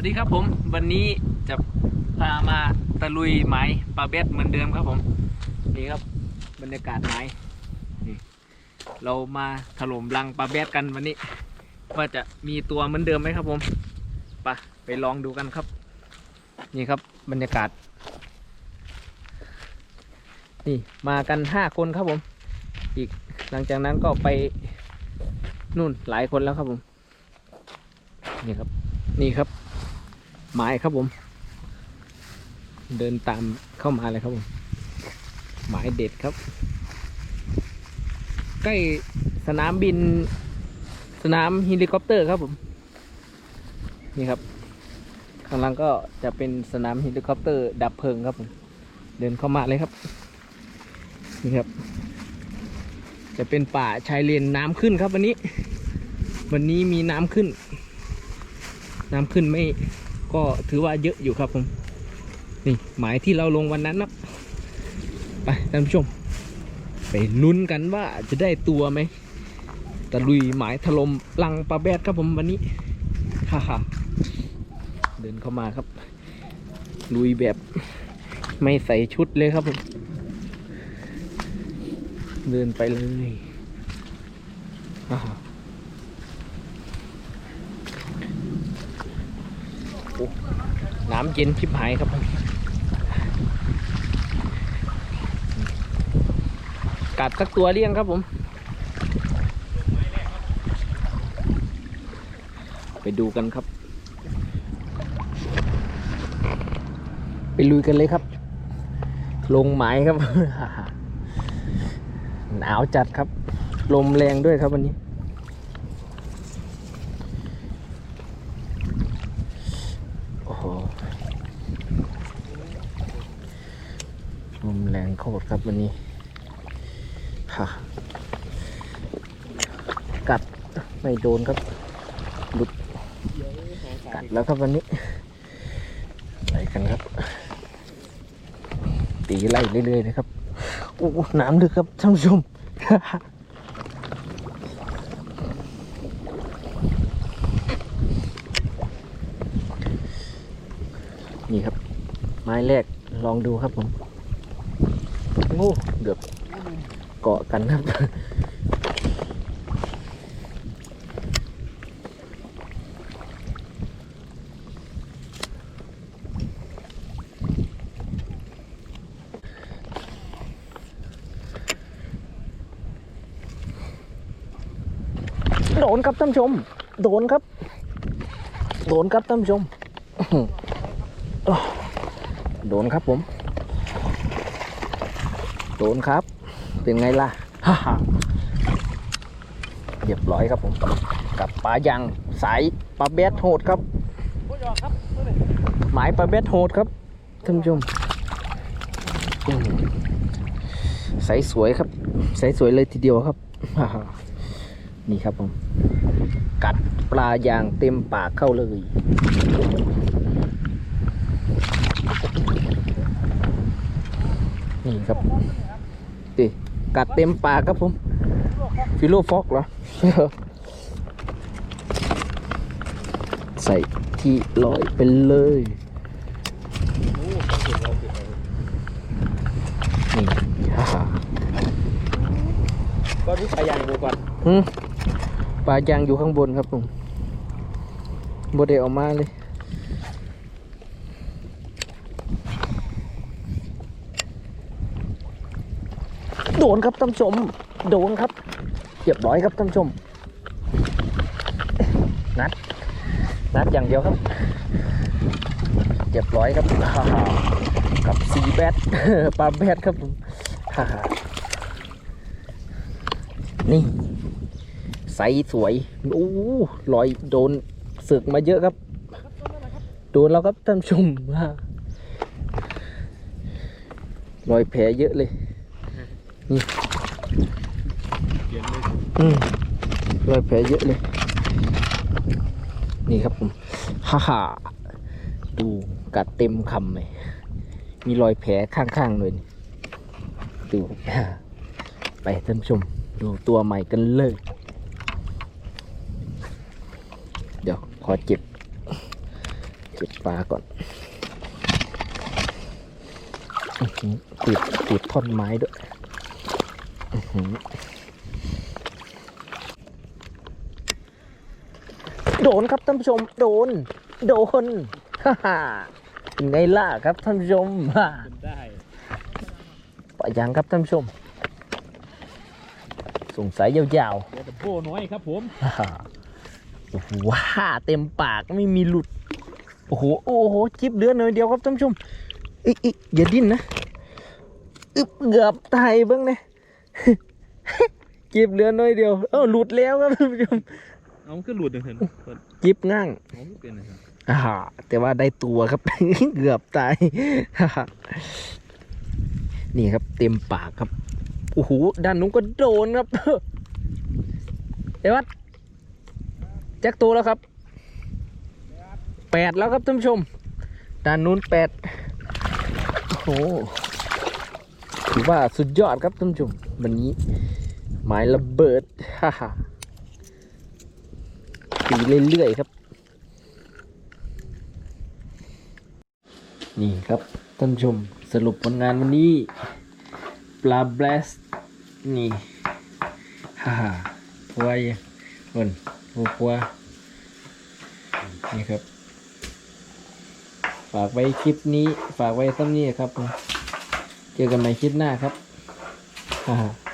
วัสดีครับผม วันนี้จะพามาตะลุยไม้ปลาเบ็ดเหมือนเดิมครับผม นี่ครับบรรยากาศไม้นี่เรามาถล่มรังปลาเบ็ดกันวันนี้ ว่าจะมีตัวเหมือนเดิมไหมครับผมไปไปลองดูกันครับ นี่ครับบรรยากาศ นี่มากันห้าคนครับผม อีกหลังจากนั้นก็ไปนู่นหลายคนแล้วครับผม นี่ครับนี่ครับ ไม้ครับผม เดินตามเข้ามาเลยครับผม หมายเด็ดครับ ใกล้สนามบิน สนามเฮลิคอปเตอร์ครับผม นี่ครับ ข้างล่างก็จะเป็นสนามเฮลิคอปเตอร์ ดับเพลิงครับผม เดินเข้ามาเลยครับ นี่ครับ จะเป็นป่าชายเลนน้ำขึ้นครับวันนี้ วันนี้มีน้ำขึ้น น้ำขึ้นไม่ ก็ถือว่าเยอะอยู่ครับผมนี่หมายที่เราลงวันนั้นนะไปท่านผู้ชม ไปลุ้นกันว่าจะได้ตัวไหมตะลุยหมายถล่มลังปลาแบดครับผมวันนี้ฮ่าฮ่าเดินเข้ามาครับ ลุยแบบไม่ใส่ชุดเลยครับผม เดินไปเลยฮ่าฮ่า น้ำเย็นชิบหายครับผมกัดสักตัวเลี้ยงครับผม ไปดูกันครับ ไปลุยกันเลยครับ ลงหมายครับ หนาวจัดครับ ลมแรงด้วยครับวันนี้ โอ้โห ลมแรงโคตรครับวันนี้ค่ะกัดไม่โดนครับหลุดกัดแล้วครับวันนี้ไปกันครับ ตีไล่เรื่อยๆนะครับโอ้น้ำลึกครับท่านผู้ชมนี่ครับ ไม้แรกลองดูครับผม โอ้เดือบเกาะกันครับโดนครับท่านผู้ชม โดนครับ โดนครับท่านผู้ชม โดนครับผม โดนครับ เป็นไงล่ะฮ่าฮ่าเรียบร้อยครับผม กับปลายังสายปลาเบสโหดครับ หมายปลาเบสโหดครับท่านผู้ชมอืมใสสวยครับ ใสสวยเลยทีเดียวครับ นี่ครับผม กัดปลายางเต็มปากเข้าเลย นี่ครับดิกัดเต็มปากครับผมฟิโลฟอกเหรอ ใส่ที่ลอยไปเลยนี่ฮ่าฮ่าก็ที่พยางดูก่อนหืมปลายางอยู่ข้างบนครับผมบไดออกมาเลย โดนครับท่านชม โดนครับเรียบร้อยครับท่านชม นัด นัดอย่างเดียวครับเรียบร้อยครับกับซีแบทปลาแบทครับนี่ไซส์สวยโอ้รอยโดนสึกมาเยอะครับ โดนแล้วครับท่านชมว่ารอยแผลเยอะเลย อืมรอยแผลเยอะเลย นี่ครับผมฮ่าฮ่าดูกัดเต็มคำเลยมีรอยแผลข้างๆเลยดูไปท่านผู้ชม ดูตัวใหม่กันเลย เดี๋ยว ขอเจ็บเก็บปลาก่อนติดติดท่อนไม้ด้วย โดนครับท่านผู้ชม โดน โดนฮ่าฮ่าเป็นไงล่ะครับท่านผู้ชมฮ่าเป็นได้ปล่อยยังครับท่านผู้ชม สงสัยยาวเดี๋ยวแต่โบน้อยครับผมๆฮ่าโอ้โหว้าเต็มปากไม่มีหลุด โอ้โห โอ้โหจิบเดือนหน่อยเดียวครับท่านผู้ชมอีกอีกอย่าดิ้นนะ อึบเกือบตายเบ้างนะ จิบเดือนหน่อยเดียว เออหลุดแล้วครับท่านผู้ชมเอามันก็หลุดเลยเห็นเปิดจิบง่างเอาไม่เป็นนะครับอ่าแต่ว่าได้ตัวครับ เกือบตาย นี่ครับเต็มปากครับโอ้โหด้านนู้นก็โดนครับเอวัดแจ็คตัวแล้วครับแปดแล้วครับท่านผู้ชม ด้านนู้นแปดโอ้โหถือว่าสุดยอดครับท่านผู้ชม วันนี้หมายระเบิดฮ่าฮ่าตีเรื่อยๆครับ นี่ครับท่านชมสรุปผลงานวันนี้ ปลาแบลสนี่ฮ่าฮ่าไวคนโอ้กว่านี่ครับ ฝากไว้คลิปนี้ ฝากไว้ตั้งนี้ครับ เจอกันใหม่คลิปหน้าครับ ฮ่าฮ่า